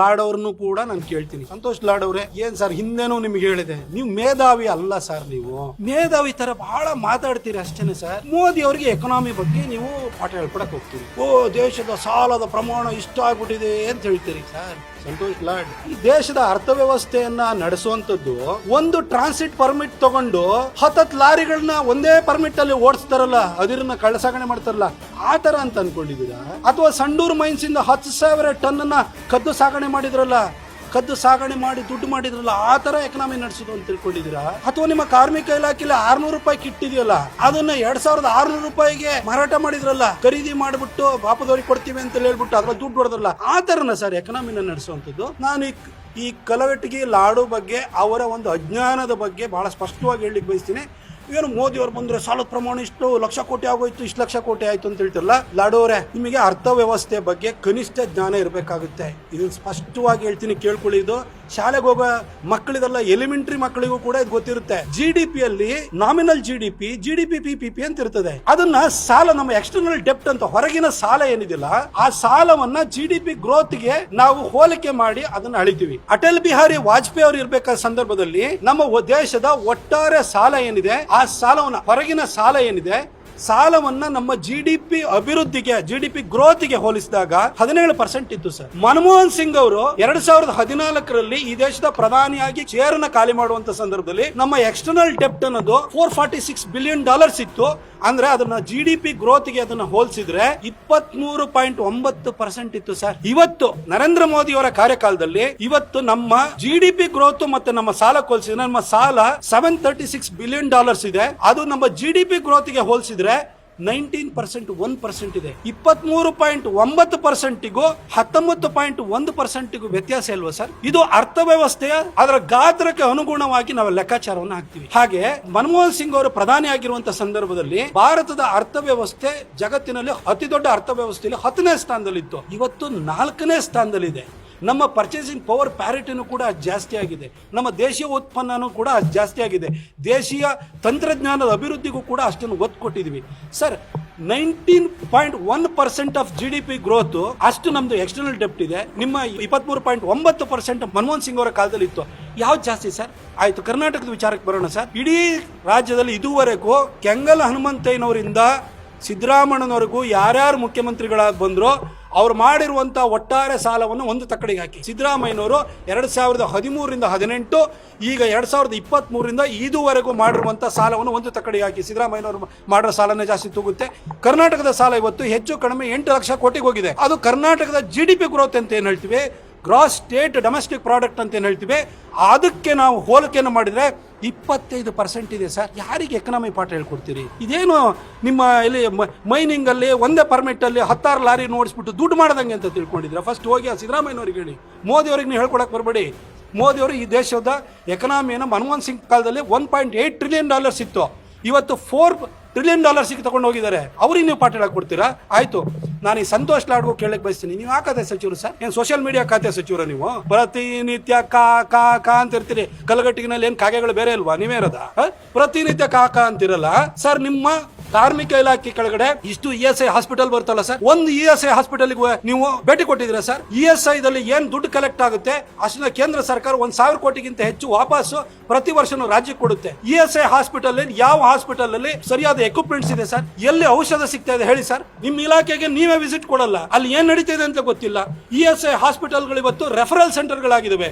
ಲಾಡ್ ಅವ್ರನ್ನು ಕೂಡ ನಾನು ಕೇಳ್ತೀನಿ. ಸಂತೋಷ್ ಲಾಡ್ ಅವ್ರೆ ಏನ್ ಸರ್, ಹಿಂದೆನೂ ನಿಮ್ಗೆ ಹೇಳಿದೆ. ನೀವು ಮೇಧಾವಿ ಅಲ್ಲ ಸರ್ ನೀವು. ಮೇಧಾವಿ ತರ ಬಹಳ ಮಾತಾಡ್ತೀರಿ ಅಷ್ಟೇನೆ ಸರ್. ಮೋದಿ ಅವರಿಗೆ ಎಕನಾಮಿ ಬಗ್ಗೆ ನೀವು ಪಾಠ ಹೇಳ್ಕೊಡಕ್ ಹೋಗ್ತೀರಿ. ಓ, ದೇಶದ ಸಾಲದ ಪ್ರಮಾಣ ಇಷ್ಟ ಆಗ್ಬಿಟ್ಟಿದೆ ಅಂತ ಹೇಳ್ತೀರಿ ಸರ್. ಸಂತೋಷ್ ಲಾಡ್, ಈ ದೇಶದ ಅರ್ಥವ್ಯವಸ್ಥೆಯನ್ನ ನಡೆಸುವಂತದ್ದು ಒಂದು ಟ್ರಾನ್ಸಿಟ್ ಪರ್ಮಿಟ್ ತಗೊಂಡು ಹತ್ತತ್ ಲಾರಿಗಳನ್ನ ಒಂದೇ ಪರ್ಮಿಟ್ ಅಲ್ಲಿ ಓಡಿಸ್ತಾರಲ್ಲ, ಅದಿರನ್ನ ಕಳ್ಳಸಾಗಣೆ ಮಾಡ್ತಾರಲ್ಲ ಆ ತರ ಅಂತ ಅನ್ಕೊಂಡಿದ್ದೀರಾ? ಅಥವಾ ಸಂಡೂರು ಮೈನ್ಸ್ ಇಂದ ಹತ್ತು ಸಾವಿರ ಟನ್ ಅನ್ನ ಕದ್ದು ಸಾಗಣೆ ಮಾಡಿದ್ರಲ್ಲ, ಕದ್ದು ಸಾಗಣೆ ಮಾಡಿ ದುಡ್ಡು ಮಾಡಿದ್ರಲ್ಲ, ಆ ತರ ಎಕನಾಮಿ ನಡೆಸೋದು ಅಂತ ತಿಳ್ಕೊಂಡಿದ್ದೀರಾ? ಅಥವಾ ನಿಮ್ಮ ಕಾರ್ಮಿಕ ಇಲಾಖೆಯಲ್ಲಿ ಆರ್ನೂರು ರೂಪಾಯಿ ಕಿಟ್ ಇದೆಯಲ್ಲ ಅದನ್ನ ಎರಡ್ ಸಾವಿರದ ಆರ್ನೂರು ರೂಪಾಯಿಗೆ ಮಾರಾಟ ಮಾಡಿದ್ರಲ್ಲ, ಖರೀದಿ ಮಾಡಿಬಿಟ್ಟು ಪಾಪದವ್ರಿಗೆ ಕೊಡ್ತೀವಿ ಅಂತ ಹೇಳ್ಬಿಟ್ಟು ಅದ್ರ ದುಡ್ಡು ಹೊಡೆದ್ರಲ್ಲ, ಆ ತರನ ಸರ್ ಎಕನಾಮಿನ ನಡೆಸುವಂಥದ್ದು? ನಾನು ಈ ಈ ಕಲಘಟಗಿ ಲಾಡು ಬಗ್ಗೆ ಅವರ ಒಂದು ಅಜ್ಞಾನದ ಬಗ್ಗೆ ಬಹಳ ಸ್ಪಷ್ಟವಾಗಿ ಹೇಳಲಿಕ್ಕೆ ಬಯಸ್ತೀನಿ. ಏನು ಮೋದಿ ಅವ್ರು ಬಂದ್ರೆ ಸಾಲದ ಪ್ರಮಾಣ ಇಷ್ಟು ಲಕ್ಷ ಕೋಟಿ ಆಗೋಯ್ತು, ಇಷ್ಟು ಲಕ್ಷ ಕೋಟಿ ಆಯ್ತು ಅಂತ ಹೇಳ್ತಿರಲ್ಲ? ಲಾಡೋರೆ ನಿಮಗೆ ಅರ್ಥ ವ್ಯವಸ್ಥೆ ಬಗ್ಗೆ ಕನಿಷ್ಠ ಜ್ಞಾನ ಇರಬೇಕಾಗುತ್ತೆ. ಇದನ್ನ ಸ್ಪಷ್ಟವಾಗಿ ಹೇಳ್ತೀನಿ, ಕೇಳ್ಕೊಳ್ಳಿ ಇದು. ಶಾಲೆಗೆ ಹೋಗೋ ಮಕ್ಕಳಿಗೆಲ್ಲ ಎಲಿಮೆಂಟರಿ ಮಕ್ಕಳಿಗೂ ಕೂಡ ಇದು ಗೊತ್ತಿರುತ್ತೆ. ಜಿ ಡಿ ಪಿ ಅಲ್ಲಿ nominal G D P G D P P P P ಅಂತ ಇರ್ತದೆ. ಅದನ್ನ ಸಾಲ, ನಮ್ಮ ಎಕ್ಸ್ಟರ್ನಲ್ ಡೆಪ್ಟ್ ಅಂತ, ಹೊರಗಿನ ಸಾಲ ಏನಿದಿಲ್ಲ, ಆ ಸಾಲವನ್ನ ಜಿ ಡಿ ಪಿ ಗ್ರೋತ್ಗೆ ನಾವು ಹೋಲಿಕೆ ಮಾಡಿ ಅದನ್ನ ಅಳಿತೀವಿ. ಅಟಲ್ ಬಿಹಾರಿ ವಾಜಪೇಯಿ ಅವರು ಇರ್ಬೇಕಾದ ಸಂದರ್ಭದಲ್ಲಿ ನಮ್ಮ ದೇಶದ ಒಟ್ಟಾರೆ ಸಾಲ ಏನಿದೆ, ಆ ಸಾಲವನ್ನ ಹೊರಗಿನ ಸಾಲ ಏನಿದೆ? ಸಾಲವನ್ನ ನಮ್ಮ ಜಿ ಡಿ ಪಿ ಅಭಿವೃದ್ಧಿಗೆ ಜಿ ಡಿ ಪಿ ಗ್ರೋತ್ಗೆ ಹೋಲಿಸಿದಾಗ ಹದಿನೇಳು ಪರ್ಸೆಂಟ್ ಇತ್ತು ಸರ್. ಮನಮೋಹನ್ ಸಿಂಗ್ ಅವರು ಎರಡ್ ಸಾವಿರದ ಹದಿನಾಲ್ಕರಲ್ಲಿ ಈ ದೇಶದ ಪ್ರಧಾನಿಯಾಗಿ ಚೇರನ್ನ ಖಾಲಿ ಮಾಡುವಂತ ಸಂದರ್ಭದಲ್ಲಿ ನಮ್ಮ ಎಕ್ಸ್ಟರ್ನಲ್ ಡೆಪ್ಟ್ ಅನ್ನೋದು four forty six billion dollars ಇತ್ತು. ಅಂದ್ರೆ ಅದನ್ನ ಜಿ ಡಿ ಪಿ ಗ್ರೋತ್ಗೆ ಅದನ್ನ ಹೋಲಿಸಿದ್ರೆ ಇಪ್ಪತ್ತ್ ಮೂರು ಪಾಯಿಂಟ್ ಒಂಬತ್ತು ಪರ್ಸೆಂಟ್ ಇತ್ತು ಸರ್. ಇವತ್ತು ನರೇಂದ್ರ ಮೋದಿ ಅವರ ಕಾರ್ಯಕಾಲದಲ್ಲಿ ಇವತ್ತು ನಮ್ಮ ಜಿ ಡಿ ಪಿ ಗ್ರೋತ್ ಮತ್ತೆ ನಮ್ಮ ಸಾಲ ಹೋಲಿಸಿದ್ರೆ ನಮ್ಮ ಸಾಲ seven thirty six billion dollars ಇದೆ. ಅದು ನಮ್ಮ ಜಿ ಡಿ ಪಿ ಗ್ರೋತ್ಗೆ ಹೋಲಿಸಿದ್ರೆ ನೈನ್ಟೀನ್ ಪರ್ಸೆಂಟ್ ಒನ್ ಪರ್ಸೆಂಟ್ ಇದೆ. ಇಪ್ಪತ್ಮೂರು ಪಾಯಿಂಟ್ ಒಂಬತ್ತು ಪರ್ಸೆಂಟಿಗೂ ಹತ್ತೊಂಬತ್ತು ಪಾಯಿಂಟ್ ಒಂದು ಪರ್ಸೆಂಟಿಗೂ ವ್ಯತ್ಯಾಸ ಇಲ್ವಾ ಸರ್? ಇದು ಅರ್ಥವ್ಯವಸ್ಥೆಯ ಅದರ ಗಾತ್ರಕ್ಕೆ ಅನುಗುಣವಾಗಿ ನಾವು ಲೆಕ್ಕಾಚಾರವನ್ನು ಹಾಕ್ತೀವಿ. ಹಾಗೆ ಮನಮೋಹನ್ ಸಿಂಗ್ ಅವರು ಪ್ರಧಾನಿ ಆಗಿರುವಂತಹ ಸಂದರ್ಭದಲ್ಲಿ ಭಾರತದ ಅರ್ಥವ್ಯವಸ್ಥೆ ಜಗತ್ತಿನಲ್ಲಿ ಅತಿ ದೊಡ್ಡ ಅರ್ಥವ್ಯವಸ್ಥೆಯಲ್ಲಿ ಹತ್ತನೇ ಸ್ಥಾನದಲ್ಲಿತ್ತು. ಇವತ್ತು ನಾಲ್ಕನೇ ಸ್ಥಾನದಲ್ಲಿದೆ. ನಮ್ಮ ಪರ್ಚೇಸಿಂಗ್ ಪವರ್ ಪ್ಯಾರಿಟಿನೂ ಕೂಡ ಜಾಸ್ತಿ ಆಗಿದೆ. ನಮ್ಮ ದೇಶೀಯ ಉತ್ಪನ್ನನೂ ಕೂಡ ಜಾಸ್ತಿ ಆಗಿದೆ. ದೇಶೀಯ ತಂತ್ರಜ್ಞಾನದ ಅಭಿವೃದ್ಧಿಗೂ ಕೂಡ ಅಷ್ಟನ್ನು ಒತ್ತು ಕೊಟ್ಟಿದ್ವಿ. Sir nineteen point one percent of G D P growth ಅಷ್ಟು ನಮ್ದು ಎಕ್ಸ್ಟರ್ನಲ್ ಡೆಪ್ಟ್ ಇದೆ. ನಿಮ್ಮ ಇಪ್ಪತ್ಮೂರು ಪಾಯಿಂಟ್ ಒಂಬತ್ತು ಪರ್ಸೆಂಟ್ ಮನಮೋಹನ್ ಸಿಂಗ್ ಅವರ ಕಾಲದಲ್ಲಿ ಇತ್ತು. ಯಾವ್ದು ಜಾಸ್ತಿ ಸರ್ ಆಯ್ತು, ಕರ್ನಾಟಕದ ವಿಚಾರಕ್ಕೆ ಬರೋಣ ಸರ್ ಇಡೀ ರಾಜ್ಯದಲ್ಲಿ ಇದುವರೆಗೂ ಕೆಂಗಲ್ ಹನುಮಂತಯ್ಯನವರಿಂದ ಸಿದ್ದರಾಮಣ್ಣನವರೆಗೂ ಯಾರ್ಯಾರು ಮುಖ್ಯಮಂತ್ರಿಗಳಾಗಿ ಬಂದ್ರು ಅವ್ರು ಮಾಡಿರುವಂಥ ಒಟ್ಟಾರೆ ಸಾಲವನ್ನು ಒಂದು ತಕ್ಕಡಿಗೆ ಹಾಕಿ. ಸಿದ್ದರಾಮಯ್ಯನವರು ಎರಡು ಸಾವಿರದ ಹದಿಮೂರರಿಂದ ಹದಿನೆಂಟು, ಈಗ ಎರಡು ಸಾವಿರದ ಇಪ್ಪತ್ತ್ ಮೂರರಿಂದ ಇದುವರೆಗೂ ಮಾಡಿರುವಂತ ಸಾಲವನ್ನು ಒಂದು ತಕ್ಕಡಿಗೆ ಹಾಕಿ. ಸಿದ್ದರಾಮಯ್ಯನವರು ಮಾಡಿರೋ ಸಾಲನೇ ಜಾಸ್ತಿ ತೂಗುತ್ತೆ. ಕರ್ನಾಟಕದ ಸಾಲ ಇವತ್ತು ಹೆಚ್ಚು ಕಡಿಮೆ ಎಂಟು ಲಕ್ಷ ಕೋಟಿಗೆ ಹೋಗಿದೆ. ಅದು ಕರ್ನಾಟಕದ ಜಿ ಡಿ ಪಿ ಗ್ರೋತ್ ಅಂತ ಏನು ಹೇಳ್ತೀವಿ? ಗ್ರಾಸ್ ಸ್ಟೇಟ್ ಡೊಮೆಸ್ಟಿಕ್ ಪ್ರಾಡಕ್ಟ್ ಅಂತ ಏನು ಹೇಳ್ತೀವಿ, ಅದಕ್ಕೆ ನಾವು ಹೋಲಿಕೆಯನ್ನು ಮಾಡಿದರೆ ಇಪ್ಪತ್ತೈದು ಪರ್ಸೆಂಟ್ ಇದೆ ಸರ್. ಯಾರಿಗೆ ಎಕನಾಮಿ ಪಾಠ ಹೇಳ್ಕೊಡ್ತೀರಿ? ಇದೇನು ನಿಮ್ಮ ಇಲ್ಲಿ ಮೈನಿಂಗಲ್ಲಿ ಒಂದೇ ಪರ್ಮಿಟಲ್ಲಿ ಹತ್ತಾರು ಲಾರಿ ನೋಡಿಸ್ಬಿಟ್ಟು ದುಡ್ಡು ಮಾಡ್ದಂಗೆ ಅಂತ ತಿಳ್ಕೊಂಡಿದ್ರೆ ಫಸ್ಟ್ ಹೋಗಿ ಆ ಸಿದ್ದರಾಮಯ್ಯನವ್ರಿಗೆ ಹೇಳಿ. ಮೋದಿ ಅವ್ರಿಗೆ ನೀವು ಹೇಳ್ಕೊಡಕ್ಕೆ ಬರಬೇಡಿ. ಮೋದಿ ಅವರು ಈ ದೇಶದ ಎಕನಾಮಿಯನ್ನು ಮನಮೋಹನ್ ಸಿಂಗ್ ಕಾಲದಲ್ಲಿ one point eight trillion dollars ಇತ್ತು. ಇವತ್ತು ಫೋರ್ ಟ್ರಿಲಿಯನ್ ಡಾಲರ್ಸಿಗೆ ತಗೊಂಡು ಹೋಗಿದ್ದಾರೆ ಅವ್ರಿಗೆ ನೀವು ಪಾಠ ಹೇಳಕ್ಕೆ ಕೊಡ್ತೀರಾ? ಆಯ್ತು. ನಾನು ಈ ಸಂತೋಷ್ ಲಾಡ್ಗೂ ಕೇಳಕ್ ಬಯಸ್ತೀನಿ. ನೀವು ಖಾತೆ ಸಚಿವರು ಸರ್? ಏನು ಸೋಷಿಯಲ್ ಮೀಡಿಯಾ ಖಾತೆ ಸಚಿವರು ನೀವು? ಪ್ರತಿನಿತ್ಯ ಕಾ ಕಾ ಕಾ ಅಂತ ಇರ್ತೀರಿ. ಕಲಗಟ್ಟಿಗಿನಲ್ಲಿ ಏನ್ ಕಾಗೆಗಳು ಬೇರೆ ಇಲ್ವಾ? ನೀವೇ ಇರೋದ? ಪ್ರತಿನಿತ್ಯ ಕಾ ಅಂತಿರಲ್ಲ. ಸರ್, ನಿಮ್ಮ ಕಾರ್ಮಿಕ ಇಲಾಖೆ ಕೆಳಗಡೆ ಇಷ್ಟು ಇ ಎಸ್ ಐ ಹಾಸ್ಪಿಟಲ್ ಬರ್ತಲ್ಲ ಸರ್? ಒಂದು ಇ ಎಸ್ ಐ ಹಾಸ್ಪಿಟಲ್ ನೀವು ಭೇಟಿ ಕೊಟ್ಟಿದ್ದೀರಾ ಸರ್? ಇ ಎಸ್ ಐ ದಲ್ಲಿ ಏನ್ ದುಡ್ಡು ಕಲೆಕ್ಟ್ ಆಗುತ್ತೆ? ಅಷ್ಟನ್ನ ಕೇಂದ್ರ ಸರ್ಕಾರ ಒಂದ್ ಸಾವಿರ ಕೋಟಿಗಿಂತ ಹೆಚ್ಚು ವಾಪಸ್ ಪ್ರತಿ ವರ್ಷನೂ ರಾಜ್ಯಕ್ಕೆ ಕೊಡುತ್ತೆ. ಇ ಎಸ್ ಐ ಹಾಸ್ಪಿಟಲ್ ಯಾವ ಹಾಸ್ಪಿಟಲ್ ಅಲ್ಲಿ ಸರಿಯಾದ ಎಕ್ವಿಪ್ಮೆಂಟ್ಸ್ ಇದೆ ಸರ್? ಎಲ್ಲಿ ಔಷಧ ಸಿಗ್ತಾ ಇದೆ ಹೇಳಿ ಸರ್. ನಿಮ್ಮ ಇಲಾಖೆಗೆ ನೀವೇ ವಿಸಿಟ್ ಕೊಡಲ್ಲ. ಅಲ್ಲಿ ಏನ್ ಇದೆ ಅಂತ ಗೊತ್ತಿಲ್ಲ. ಇ ಎಸ್ ಐ ಹಾಸ್ಪಿಟಲ್ಗಳು ಇವತ್ತು ರೆಫರಲ್ ಸೆಂಟರ್ಗಳಾಗಿದ್ದಾವೆ